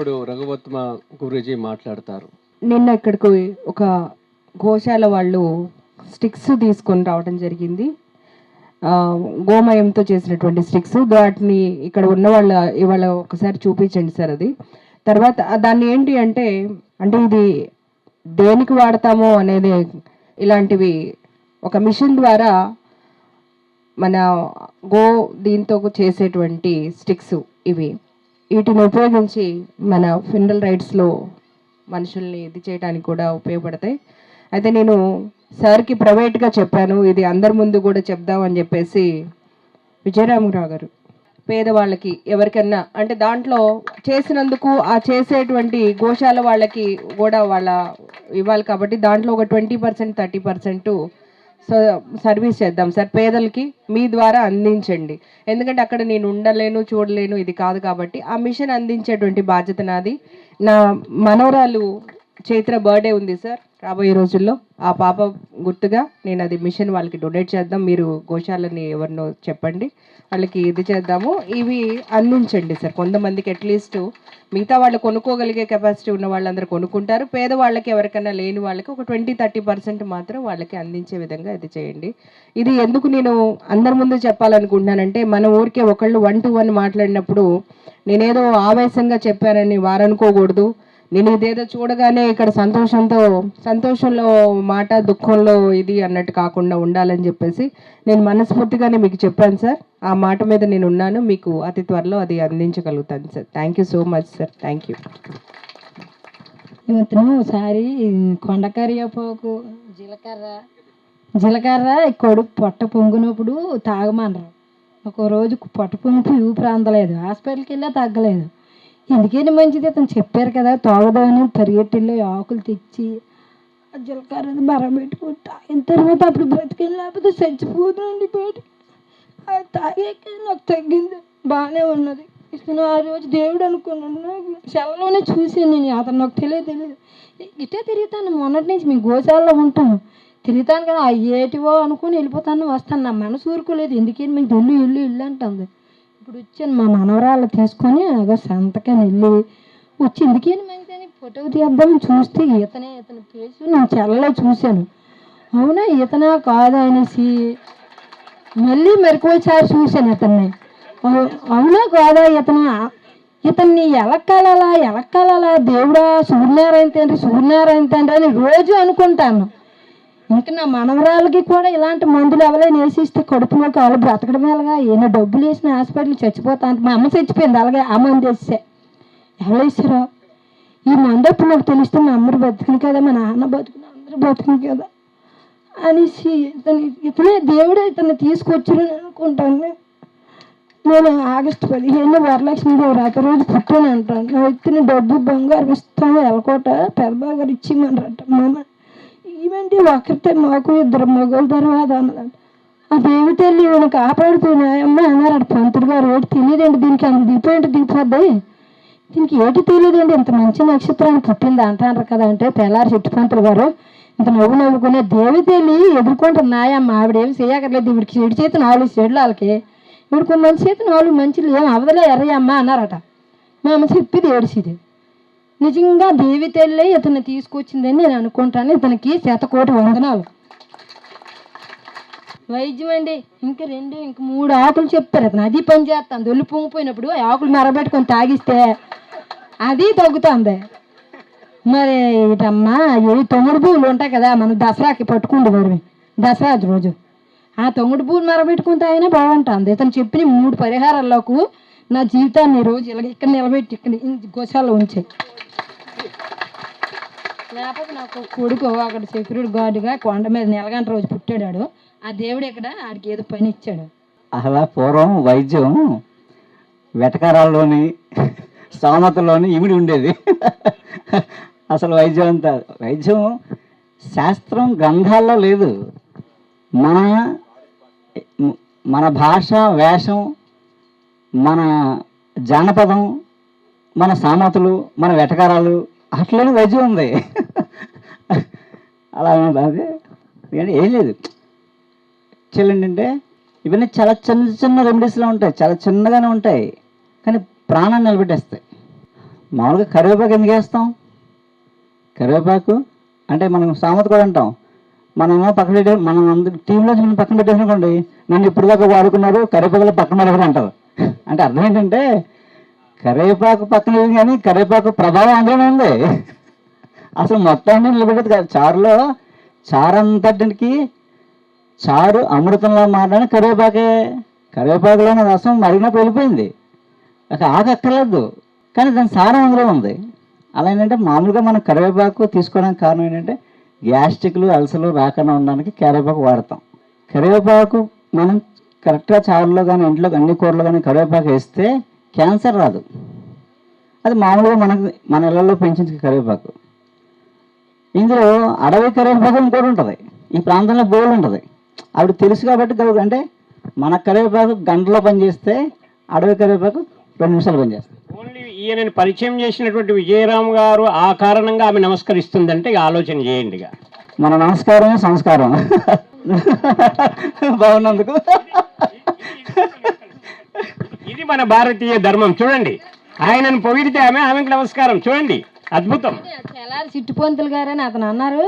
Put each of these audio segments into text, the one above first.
ఇప్పుడు రఘువత్మ గురూజీ మాట్లాడతారు. నిన్న ఇక్కడికి ఒక గోశాల వాళ్ళు స్టిక్స్ తీసుకొని రావడం జరిగింది. గోమయంతో చేసినటువంటి స్టిక్స్. వాటిని ఇక్కడ ఉన్న వాళ్ళ ఇవాళ ఒకసారి చూపించండి సార్ అది. తర్వాత దాన్ని ఏంటి అంటే అంటే ఇది దేనికి వాడతామో అనేది ఇలాంటివి ఒక మిషన్ ద్వారా మన గో దీంతో చేసేటువంటి స్టిక్స్ ఇవి. వీటిని ఉపయోగించి మన ఫిండల్ రైట్స్లో మనుషుల్ని ఇది చేయడానికి కూడా ఉపయోగపడతాయి. అయితే నేను సార్కి ప్రైవేట్గా చెప్పాను ఇది అందరి ముందు కూడా చెప్దామని చెప్పేసి విజయరామరావు గారు. పేదవాళ్ళకి ఎవరికన్నా అంటే దాంట్లో చేసినందుకు ఆ చేసేటువంటి గోశాల వాళ్ళకి కూడా వాళ్ళ ఇవ్వాలి కాబట్టి దాంట్లో ఒక twenty percent thirty percent service చేద్దాం. సార్ పేదలకి మీ ద్వారా అందించండి. ఎందుకంటే అక్కడ నేను ఉండలేను చూడలేను ఇది కాదు కాబట్టి ఆ మిషన్ అందించేటువంటి బాధ్యత నాది. నా మనవరాలు చైత్ర బర్త్డే ఉంది సార్. రాబోయే రోజుల్లో ఆ పాప గుర్తుగా నేను అది మిషన్ వాళ్ళకి డొనేట్ చేద్దాం. మీరు గోశాలని ఎవరినో చెప్పండి. వాళ్ళకి ఇది చేద్దాము. ఇవి అందించండి సార్. కొంతమందికి అట్లీస్ట్ మిగతా వాళ్ళు కొనుక్కోగలిగే కెపాసిటీ ఉన్న వాళ్ళందరూ కొనుక్కుంటారు. పేదవాళ్ళకి ఎవరికైనా లేని వాళ్ళకి ఒక ట్వంటీ థర్టీ పర్సెంట్ మాత్రం వాళ్ళకి అందించే విధంగా ఇది చేయండి. ఇది ఎందుకు నేను అందరి ముందు చెప్పాలనుకుంటున్నానంటే మన ఊరికే ఒకళ్ళు వన్ టు వన్ మాట్లాడినప్పుడు నేనేదో ఆవేశంగా చెప్పానని వారనుకోకూడదు. నేను ఇదేదో చూడగానే ఇక్కడ సంతోషంతో సంతోషంలో మాట దుఃఖంలో ఇది అన్నట్టు కాకుండా ఉండాలని చెప్పేసి నేను మనస్ఫూర్తిగానే మీకు చెప్పాను సార్. ఆ మాట మీద నేను ఉన్నాను. మీకు అతి త్వరలో అది అందించగలుగుతాను sir. Thank you so much sir thank you ఇతను ఒకసారి కొండకరివేపాకు జీలకర్ర జీలకర్ర కొడుకు పొట్ట పొంగినప్పుడు తాగమనరు. ఒక రోజు పొట్ట పొంగి ఊపిరి అందలేదు. హాస్పిటల్కి వెళ్ళా తగ్గలేదు. ఎందుకని మంచిది? అతను చెప్పారు కదా తాగుదామని పరిగెట్టిల్లో ఆకులు తెచ్చి ఆ జీలకర్ర మరం పెట్టుకుని తాగిన తర్వాత అప్పుడు బ్రతికిన లేకపోతే చచ్చిపోతుందండి బయటికి. అది తాగాక నాకు తగ్గింది బాగానే ఉన్నది. ఇతను ఆ రోజు దేవుడు అనుకున్నాను నాకు సెలవులోనే చూసాను నేను అతను నాకు తెలియదు తెలియదు. ఇటే తిరుగుతాను మొన్నటి నుంచి మీ గోశాలలో ఉంటాను తిరుగుతాను కదా అయ్యేటివో అనుకుని వెళ్ళిపోతాను వస్తాను. నా మనసు ఊరుకోలేదు ఎందుకని మీకు దొల్లు ఇల్లు ఇల్లు అంటుంది. ఇప్పుడు వచ్చాను మా మనవరాలు తీసుకొని అగో సంతకని వెళ్ళి వచ్చి ఎందుకని మంచిదని ఫోటో తీద్దామని చూస్తే ఇతనే ఇతని ఫేస్ నేను చెల్లలో చూశాను. అవునా ఇతనా కాదా అనేసి మళ్ళీ మరికోసారి చూశాను ఇతన్ని అవునా కాదా ఇతను ఇతన్ని ఎలక్కాలలా ఎలక్కాలలా దేవుడా సూర్యనారాయణ తండ్రి సూర్యనారాయణ తండ్రి అని రోజు అనుకుంటాను. ఇంకా నా మనవరాలకి కూడా ఇలాంటి మందులు ఎవరైనా వేసిస్తే కడుపులోకి వాళ్ళు బ్రతకడం ఎలాగా? ఏమైనా డబ్బులు వేసిన హాస్పిటల్ చచ్చిపోతాను మా అమ్మ చచ్చిపోయింది అలాగే ఆ మందు వేస్తే. ఎవరు వేసారో ఈ మందు అప్పుడు నాకు తెలిస్తే మా అమ్మరు బతుకుని కదా మా నాన్న బతుకుని అందరూ బతుకుని కదా అనేసి ఇతని ఇతనే దేవుడే ఇతను తీసుకొచ్చారని అనుకుంటాను. నేను. ఆగస్టు పదిహేను వరలక్ష్మి రాత రోజు పుట్టాను అంటాను నా వ్యక్తిని డబ్బు బంగారు ఇస్తాము ఎలకోట పెద్దబాబు గారు మామ ఇవేంటి ఒకరితే మాకు ఇద్దరు మగవాళ్ళ తర్వాత అన్నదంట ఆ దేవి తల్లి ఈయన కాపాడుతున్నాయమ్మ అటు పంతుడు గారు ఏటి తెలియదండి దీనికి? అంత దీపం ఏంటి దీనికి ఏటి తెలియదండి ఇంత మంచి నక్షత్రాన్ని పుట్టింది అంటారు కదా అంటే తెల్లారి చెట్టు పంతులు గారు. ఇంత నవ్వు నవ్వుకునే దేవి తల్లి ఎదుర్కొంటుంది నాయమ్మ ఆవిడేమి చేయక్కర్లేదు ఇవిడికి చెడు చేతి నాలుగు చెడులు వాళ్ళకి. ఇవిడికి మంచి చేతి నాలుగు మంచిలు ఏం అవదలే ఎర్రయ్యమ్మ అన్నారట. మా అమ్మ చెప్పేది ఏడిచిది. నిజంగా దేవి తల్లి ఇతన్ని తీసుకొచ్చిందని నేను అనుకుంటాను. ఇతనికి శతకోటి వందనాలు. వైద్యం అండి ఇంకా రెండు ఇంక మూడు ఆకులు చెప్తారు. అతను అది పని చేస్తాను దొల్లి పొంగిపోయినప్పుడు ఆకులు మెరబెట్టుకొని తాగిస్తే అది తగ్గుతుంది. మరి ఇటమ్మా ఇవి తొమ్మిడి పువ్వులు ఉంటాయి కదా మనం దసరాకి పట్టుకుంటూ మరి. దసరా రోజు. ఆ తొమ్మిడి పువ్వులు మెరబెట్టుకుని తాగినా బాగుంటుంది. ఇతను చెప్పిన మూడు పరిహారాల్లోకి నా జీవితాన్ని రోజు ఇలా ఇక్కడ నిలబెట్టి ఇక్కడ గోశాలలో ఉంచాయి లేకపోతే నాకు ఒక కొడుకు అక్కడ సెక్యూరిటీ గార్డుగా కొండ మీద నెలగంట రోజు పుట్టాడు ఆ దేవుడు ఇక్కడ ఆడికి ఏదో పని ఇచ్చాడు. అలా పూర్వం వైద్యం వెటకారాల్లోని సామతలోని ఇవిడి ఉండేది. అసలు వైద్యం అంతా వైద్యం శాస్త్రం గ్రంథాల్లో లేదు. మన మన భాష వేషం మన జానపదం మన సామతులు మన వెటకారాలు అట్లనే వెజ్ ఉంది. అలా అది ఏంటి ఏం లేదు. చెల్లండి ఏంటంటే ఇవన్నీ చాలా చిన్న చిన్న రెమెడీస్లో ఉంటాయి చాలా చిన్నగానే ఉంటాయి కానీ ప్రాణాన్ని నిలబెట్టేస్తాయి. మామూలుగా కరివేపాకు ఎందుకు వేస్తాం? కరివేపాకు అంటే మనం సామెత కూడా అంటాం. మనమేమో పక్కన పెట్టే మనం అందరి టీంలో మనం పక్కన పెట్టేసుకోండి నన్ను ఇప్పుడు దాకా వాడుకున్నారు కరివేపాకులో పక్కన పెడతారు అంటారు. అంటే అర్థం ఏంటంటే కరివేపాకు పక్కన లేదు కానీ కరివేపాకు ప్రభావం అందులోనే ఉంది. అసలు మొత్తాన్ని నిలబెట్టదు కాదు. చారులో చారు అంతటికి చారు అమృతంలో మారడానికి కరివేపాకే కరివేపాకులోని రసం మరిగినప్పుడు వెళ్ళిపోయింది. అక్కడ అక్కర్లేదు కానీ దాని సారం అందులో ఉంది. అలా ఏంటంటే మామూలుగా మనం కరివేపాకు తీసుకోవడానికి కారణం ఏంటంటే గ్యాస్ట్రిక్లు అల్సర్లు రాకుండా ఉండడానికి కరివేపాకు వాడతాం. కరివేపాకు మనం కరెక్ట్గా చారులో కానీ ఇంట్లో అన్ని కూరలో కానీ కరివేపాకు వేస్తే క్యాన్సర్ రాదు. అది మామూలుగా మనకు మన ఇళ్ళల్లో పెంచిన కరివేపాకు. ఇందులో అడవి కరివేపాకు ఇంకోటి ఉంటుంది. ఈ ప్రాంతంలో బోల్ ఉంటుంది. ఆవిడ తెలుసు కాబట్టి గౌ- అంటే మన కరివేపాకు గంటలో పనిచేస్తే అడవి కరివేపాకు రెండు నిమిషాలు పనిచేస్తుంది. ఓన్లీ ఈయనని పరిచయం చేసినటువంటి విజయరామ్ గారు ఆ కారణంగా ఆమె నమస్కరిస్తుందంటే ఆలోచన చేయండి మన నమస్కారం సంస్కారం. బాగున్నందుకు. ఇది మన భారతీయ ధర్మం. చూడండి. ఆయనను పొగిడితే ఆమె ఆమెకు నమస్కారం. చూడండి. అద్భుతం. తెల్లారి చిట్టుపంతులు గారని అతను అన్నారు.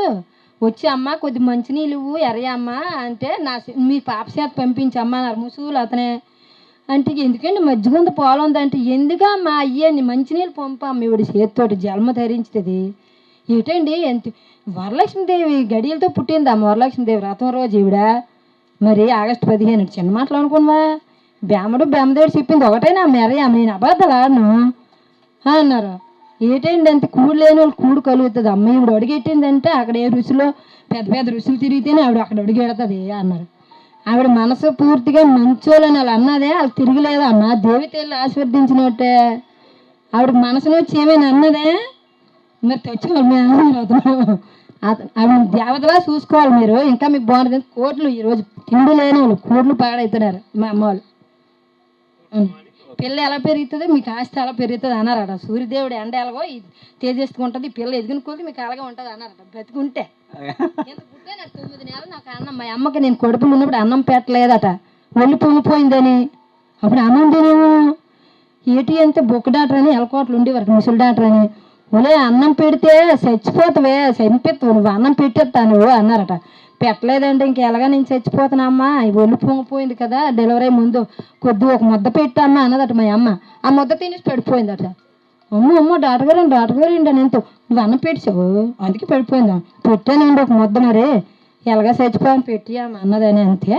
వచ్చి అమ్మ కొద్ది మంచినీళ్ళు ఇవ్వు ఎర్రయ్య అమ్మ అంటే నా మీ పాప చేత పంపించమ్మా అన్నారు ముసుగులు అతనే. అంటే ఎందుకండి మజ్జిగుంద పోలం ఉందంటే ఎందుకమ్మా అయ్యని మంచినీళ్ళు పంపమ్మ ఇవిడ చేతితోటి జన్మ ధరించుతుంది. ఏటండి ఎంత వరలక్ష్మీదేవి గడియలతో పుట్టిందమ్మ వరలక్ష్మీదేవి రథం రోజు ఈవిడ. మరి ఆగస్టు పదిహేను చిన్న మాటలు అనుకున్నావా బేమడు బేమదేవుడు చెప్పింది ఒకటేనా? మెరయ్య నేను అబద్ధాలు ఆడను. ఆ అన్నారు. ఏటండి అంత కూడు లేని వాళ్ళు కూడు కలుగుతుంది? అమ్మ ఇప్పుడు అడిగెట్టిందంటే అక్కడ ఏ రుచిలో పెద్ద పెద్ద రుచులు తిరిగితేనే ఆవిడ అక్కడ అడిగెడుతుంది అన్నారు. ఆవిడ మనసు పూర్తిగా మంచోళ్ళని వాళ్ళు అన్నదే వాళ్ళు తిరగలేదు? అన్న దేవతల్ని ఆశీర్వదించినట్టే. ఆవిడ మనసును వచ్చి ఏమైనా అన్నదే? మరి తెచ్చుకోవాలి మీ అన్నారు అతను ఆవిడ దేవతలా చూసుకోవాలి మీరు. ఇంకా మీకు బాగుంటుంది కోట్లు ఈరోజు తిండి లేని వాళ్ళు కోట్లు పాడవుతున్నారు మా అమ్మ వాళ్ళు. పిల్ల ఎలా పెరుగుతుందో? మీకు ఆస్తి ఎలా పెరుగుతుంది అన్నారట. సూర్యదేవుడు ఎండ ఎలాగో తేజేసుకుంటుంది పిల్ల ఎదిగిన కొద్ది మీకు అలాగే ఉంటుంది అన్నారట. బ్రతికుంటే. తొమ్మిది నెలలు నాకు అన్నం. మా అమ్మకి నేను కడుపులో ఉన్నప్పుడు అన్నం పెట్టలేదట. ఒళ్ళు పొంగిపోయిందని. అప్పుడు అన్నం తినేమో? ఏటి అంటే బొక్క డాక్టర్ అని ఎలకోట్లు ఉండేవారు ముసలి డాక్టర్ అని. ఒలే అన్నం పెడితే చచ్చిపోతావే చంపిస్తావు నువ్వు అన్నం పెట్టేస్తా నువ్వు అన్నారట. పెట్టలేదండి ఇంకెలాగా నేను చచ్చిపోతానమ్మా ఒళ్ళు పొంగిపోయింది కదా డెలివరీ ముందు కొద్ది ఒక ముద్ద పెట్టమ్మా అన్నదట మా అమ్మ. ఆ ముద్ద తినేసి పడిపోయిందట. అమ్మ అమ్మ డాక్టర్ గారు డాక్టర్ గారు ఏంటి అని నువ్వు అన్నం పెట్టావు అందుకే పడిపోయిందా? పెట్టానండి ఒక ముద్ద మరి. ఎలాగా చచ్చిపోయాను పెట్టి అన్నదని అంతే.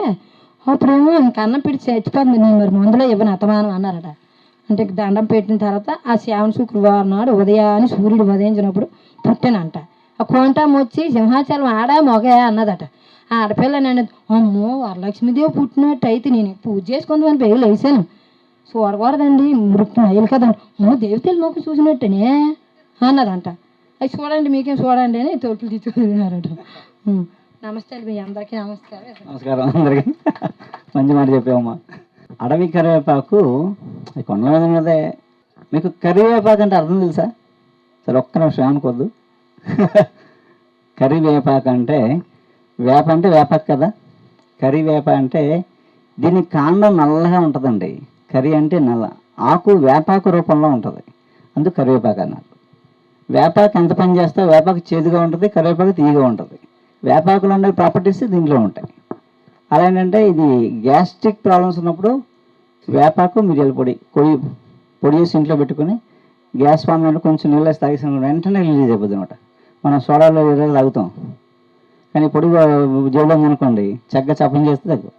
అప్పుడేమో ఇంక అన్నం పెట్టి చచ్చిపోతుంది నేను మరి మందులో ఇవ్వను అతమానం అన్నారట. అంటే దండం పెట్టిన తర్వాత ఆ శ్రావణ శుక్రవారం నాడు ఉదయాన్ని సూర్యుడు ఉదయించినప్పుడు పుట్టానంట. ఆ కోంటమ్మ వచ్చి సింహాచలం ఆడ మొగ అన్నదట. ఆ ఆడపిల్ల నేను అమ్మో వరలక్ష్మీదేవి పుట్టినట్టు అయితే నేను పూజ చేసుకుందామని పేరు లేసాను చూడకూడదండి మృక్కు నయ్యలు కదండి అమ్మో దేవతలు మొక్క చూసినట్టేనే అన్నదంట. అవి చూడండి మీకేం చూడండి అని తోపులు తీసుకున్నారట నమస్తే అండి మీ అందరికీ నమస్కారం. నమస్కారం అందరికీ. మంచి మాట చెప్పామమ్మా అడవి కరివేపాకు కొండల మీద ఉన్నదే. మీకు కరివేపాకు అంటే అర్థం తెలుసా? సరే ఒక్క నిమిషం అనుకోద్దు. కరివేపాకు అంటే వేప అంటే వేపాకు కదా? కరివేప అంటే దీని కాండం నల్లగా ఉంటుందండి. కరి అంటే నల్ల. ఆకు వేపాకు రూపంలో ఉంటుంది. అందుకు కరివేపాకు అన్నారు. వేపాకు ఎంత పని చేస్తే? వేపాకు చేదుగా ఉంటుంది కరివేపాకు తీయగా ఉంటుంది. వేపాకులో ఉండే ప్రాపర్టీస్ దీంట్లో ఉంటాయి. అలా ఏంటంటే ఇది గ్యాస్ట్రిక్ ప్రాబ్లమ్స్ ఉన్నప్పుడు వేపాకు మిరియాల పొడి. పొడి పొడి చేసి ఇంట్లో పెట్టుకొని గ్యాస్ ఫామ్ కొంచెం నీళ్ళు వేసి తాగేసిన వెంటనే రిలీజ్ అయిపోద్ది అనమాట మనం సోడాలో నీళ్ళు తాగుతాం. కానీ పొడి జోబం అనుకోండి చక్కగా చప్పం చేస్తే తగ్గు